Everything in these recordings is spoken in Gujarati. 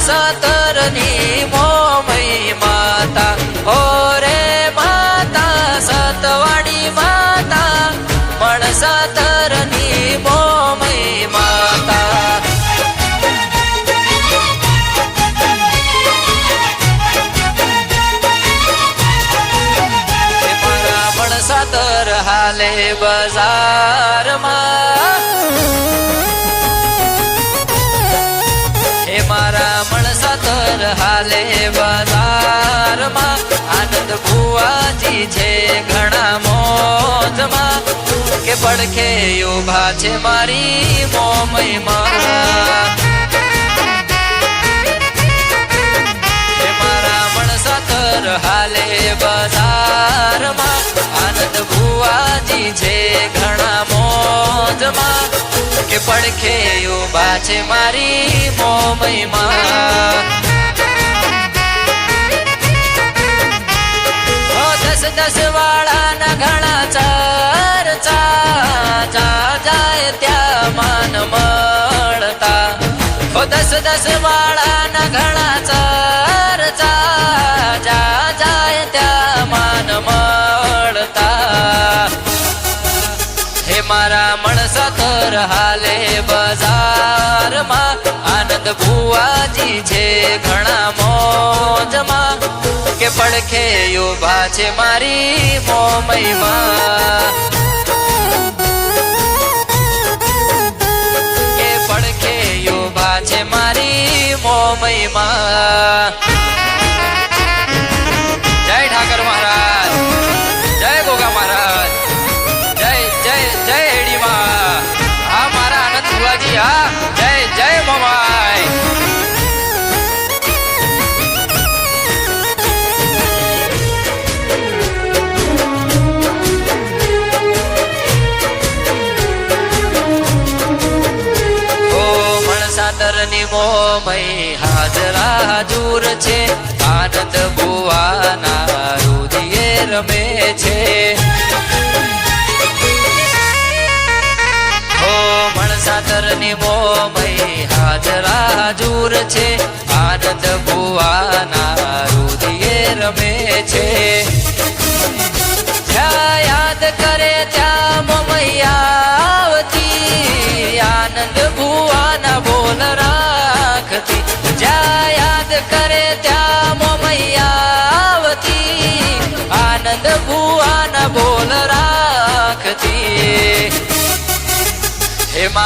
મણસાતરની મોમય માતા ઓ રે માતા સતવાડી માતા મણસાતરની મોમય માતા મણસાતર હાલે બજારમાં મણસાતર હાલે બજારમાં. આનંદ ભુવાજી છે ઘણા મોજમાં. કે પડખે ઊભા છે મારી મોમયમાં. મારા હાલે બજારમાં. આનંદ ભુવાજી છે ઘણા મોજમાં કે પડખે ઊભા છે મારી મોમયમાં. દસ દસ વાળાના ઘણા ચાર ભુવાજી છે ઘણા મોજમાં કે પડખે યોભા છે મારી મોમયમાં. કે પડખે યોભા છે મારી મોમયમાં. મણસાતરની મોમય હાજરા હજુર છે. આનંદ ભુવાના રુદિયે રમે છે. ઓ મણસાતરની મોમય હાજરા હજુર છે.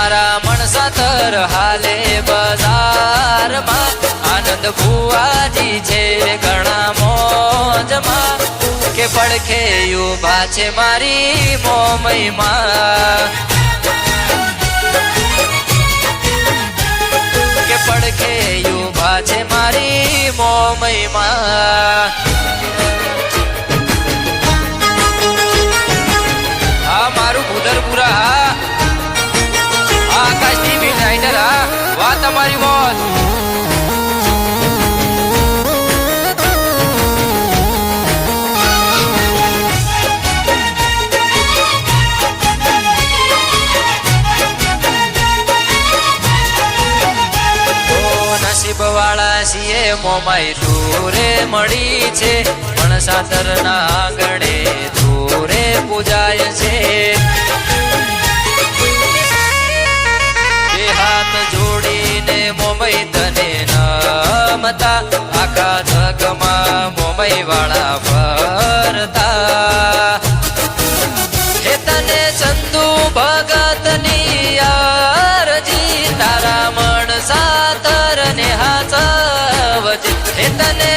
મારા મણસાતર હાલે બજારમાં. આનંદ ભુવાજી છે ઘણા મોજમાં. કે પડખે ઊભા છે મારી મોમયમાં. કે પડખે ઊભા છે મારી મોમયમાં. છીએ મોમાઈ દૂરે મળી છે. પણ સાતર ના આંગણે દૂરે પૂજાય છે.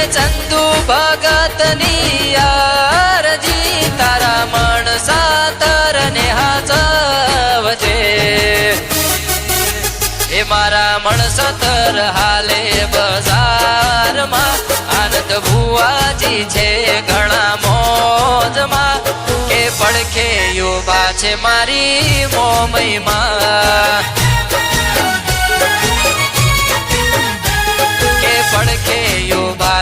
ચંદુ ભગતની અરજી તારા મણ સાતર ને હાચવજે એ મારા મણ સતર હાલે બજારમાં આનંદ ભુવાજી છે ઘણા મોજમાં કે પડખે ઊભા છે મારી મોમયમાં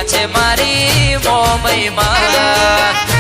છે મારી મોમયમાં કે